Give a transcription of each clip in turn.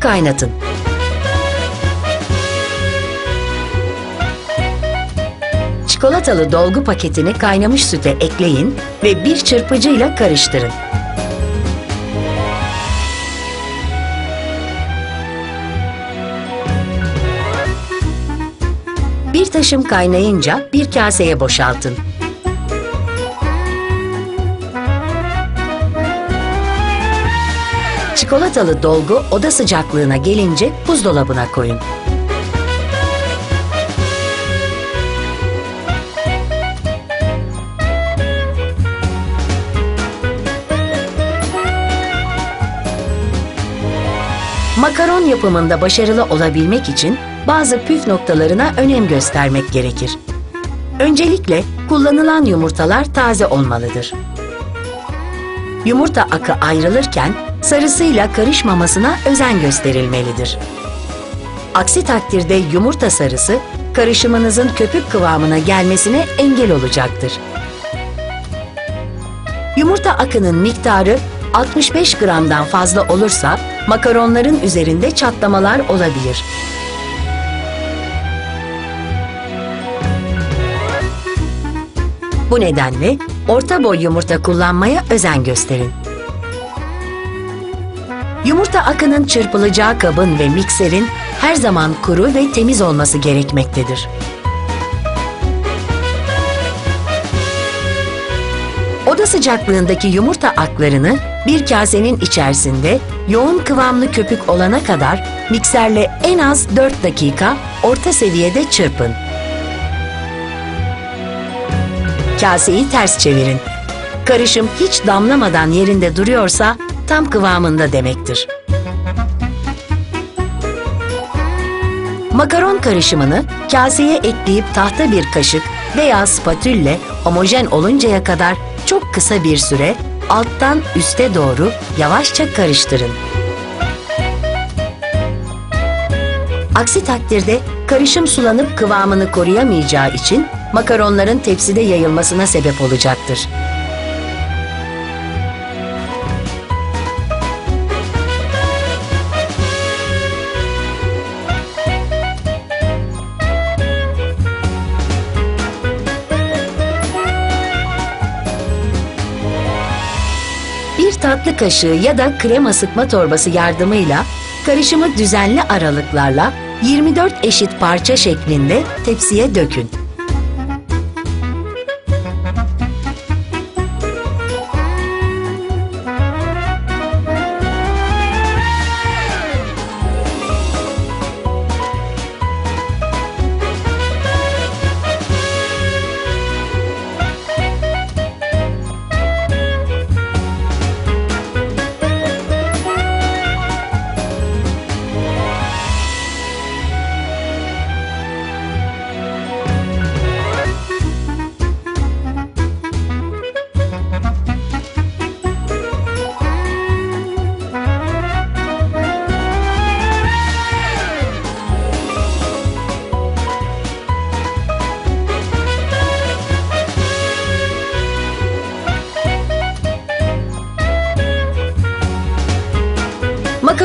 Kaynatın. Çikolatalı dolgu paketini kaynamış süte ekleyin ve bir çırpıcıyla karıştırın. Bir taşım kaynayınca bir kaseye boşaltın. Çikolatalı dolgu oda sıcaklığına gelince buzdolabına koyun. Makaron yapımında başarılı olabilmek için bazı püf noktalarına önem göstermek gerekir. Öncelikle kullanılan yumurtalar taze olmalıdır. Yumurta akı ayrılırken sarısıyla karışmamasına özen gösterilmelidir. Aksi takdirde yumurta sarısı karışımınızın köpük kıvamına gelmesine engel olacaktır. Yumurta akının miktarı 65 gramdan fazla olursa makaronların üzerinde çatlamalar olabilir. Bu nedenle orta boy yumurta kullanmaya özen gösterin. Yumurta akının çırpılacağı kabın ve mikserin her zaman kuru ve temiz olması gerekmektedir. Oda sıcaklığındaki yumurta aklarını bir kasenin içerisinde yoğun kıvamlı köpük olana kadar mikserle en az 4 dakika orta seviyede çırpın. Kaseyi ters çevirin. Karışım hiç damlamadan yerinde duruyorsa tam kıvamında demektir. Makaron karışımını kaseye ekleyip tahta bir kaşık veya spatülle homojen oluncaya kadar çok kısa bir süre alttan üste doğru yavaşça karıştırın. Aksi takdirde karışım sulanıp kıvamını koruyamayacağı için makaronların tepside yayılmasına sebep olacaktır. Tatlı kaşığı ya da krema sıkma torbası yardımıyla karışımı düzenli aralıklarla 24 eşit parça şeklinde tepsiye dökün.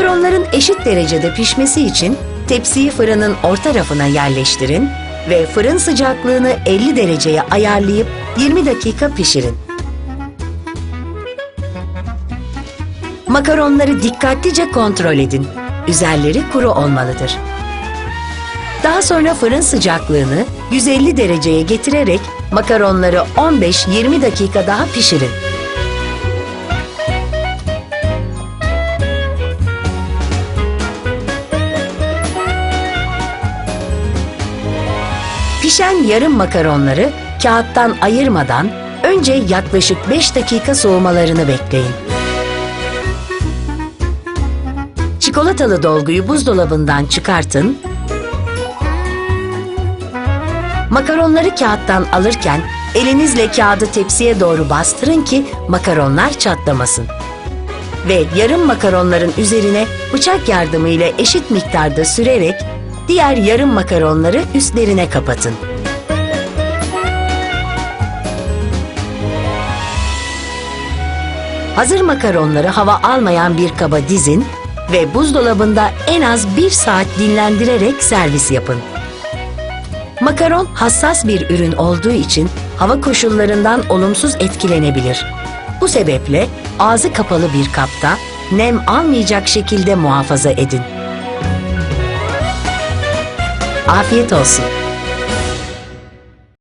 Makaronların eşit derecede pişmesi için tepsiyi fırının orta rafına yerleştirin ve fırın sıcaklığını 50 dereceye ayarlayıp 20 dakika pişirin. Makaronları dikkatlice kontrol edin. Üzerleri kuru olmalıdır. Daha sonra fırın sıcaklığını 150 dereceye getirerek makaronları 15-20 dakika daha pişirin. Pişen yarım makaronları kağıttan ayırmadan önce yaklaşık 5 dakika soğumalarını bekleyin. Çikolatalı dolguyu buzdolabından çıkartın. Makaronları kağıttan alırken elinizle kağıdı tepsiye doğru bastırın ki makaronlar çatlamasın. Ve yarım makaronların üzerine bıçak yardımıyla eşit miktarda sürerek diğer yarım makaronları üstlerine kapatın. Hazır makaronları hava almayan bir kaba dizin ve buzdolabında en az bir saat dinlendirerek servis yapın. Makaron hassas bir ürün olduğu için hava koşullarından olumsuz etkilenebilir. Bu sebeple ağzı kapalı bir kapta nem almayacak şekilde muhafaza edin. Afiyet olsun.